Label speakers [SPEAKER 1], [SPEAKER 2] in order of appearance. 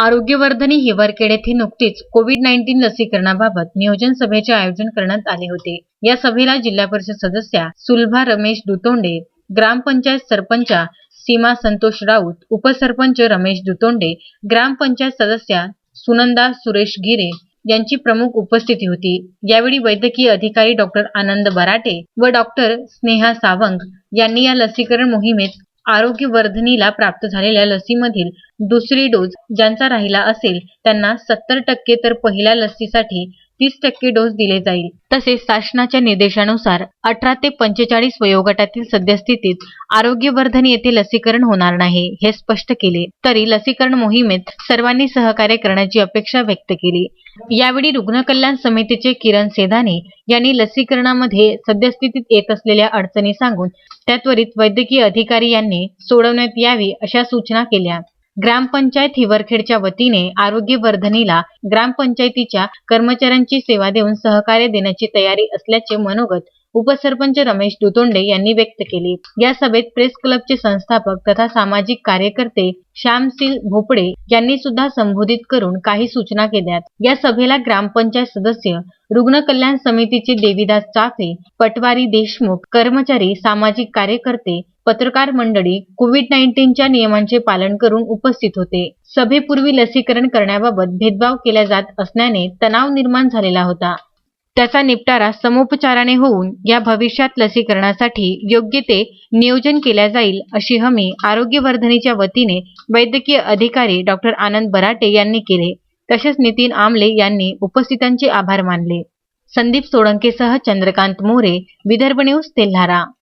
[SPEAKER 1] आरोग्यवर्धनी हिवरखेड येथे नुकतीच Covid nineteen लसीकरणाबाबत नियोजन सभेचे आयोजन करण्यात आले होते. या सभेला जिल्हा परिषद सदस्या सुलभा रमेश दुतोंडे ग्रामपंचायत सरपंचा सीमा संतोष राऊत उपसरपंच रमेश दुतोंडे ग्रामपंचायत सदस्या सुनंदा सुरेश गिरे यांची प्रमुख उपस्थिती होती. यावेळी वैद्यकीय अधिकारी डॉक्टर आनंद बराटे व डॉक्टर स्नेहा सावंग यांनी या लसीकरण मोहिमेत आरोग्यवर्धिनीला प्राप्त झालेल्या लसीमधील दुसरी डोस ज्यांचा राहिला असेल त्यांना सत्तर टक्के तर पहिल्या लसीसाठी तीस टक्के डोस दिले जाईल. तसेच शासनाच्या निर्देशानुसार अठरा ते पंचेचाळीस वयोगटातील सद्यस्थितीत आरोग्यवर्धन येथे लसीकरण होणार नाही हे स्पष्ट केले. तरी लसीकरण मोहिमेत सर्वांनी सहकार्य करण्याची अपेक्षा व्यक्त केली. यावेळी रुग्ण कल्याण समितीचे किरण सेधाने यांनी लसीकरणामध्ये सद्यस्थितीत येत असलेल्या अडचणी सांगून त्या त्वरित वैद्यकीय अधिकारी यांनी सोडवण्यात यावी अशा सूचना केल्या. ग्रामपंचायत हिवरखेडच्या वतीने आरोग्यवर्धनीला ग्रामपंचायतीच्या कर्मचाऱ्यांची सेवा देऊन सहकार्य देण्याची तयारी असल्याचे मनोगत उपसरपंच रमेश दुतोंडे यांनी व्यक्त केले. या सभेत प्रेस क्लबचे संस्थापक तथा सामाजिक कार्यकर्ते श्यामसिल भोपडे यांनी सुद्धा संबोधित करून काही सूचना केल्या या सभेला ग्रामपंचायत सदस्य रुग्ण कल्याण समितीचे देवीदास चाफे पटवारी देशमुख कर्मचारी सामाजिक कार्यकर्ते पत्रकार मंडळी कोविड नाईन्टीनच्या नियमांचे पालन करून उपस्थित होते. सभेपूर्वी लसीकरण करण्याबाबत भेदभाव केला जात असल्याने तणाव निर्माण झालेला होता. त्याचा निपटारा समोपचाराने होऊन या भविष्यात लसीकरणासाठी योग्य ते नियोजन केल्या जाईल अशी हमी आरोग्यवर्धनीच्या वतीने वैद्यकीय अधिकारी डॉक्टर आनंद बराटे यांनी केले. तसेच नितीन आमले यांनी उपस्थितांचे आभार मानले. संदीप सोळंकेसह चंद्रकांत मोरे विदर्भ न्यूज तेल्हारा.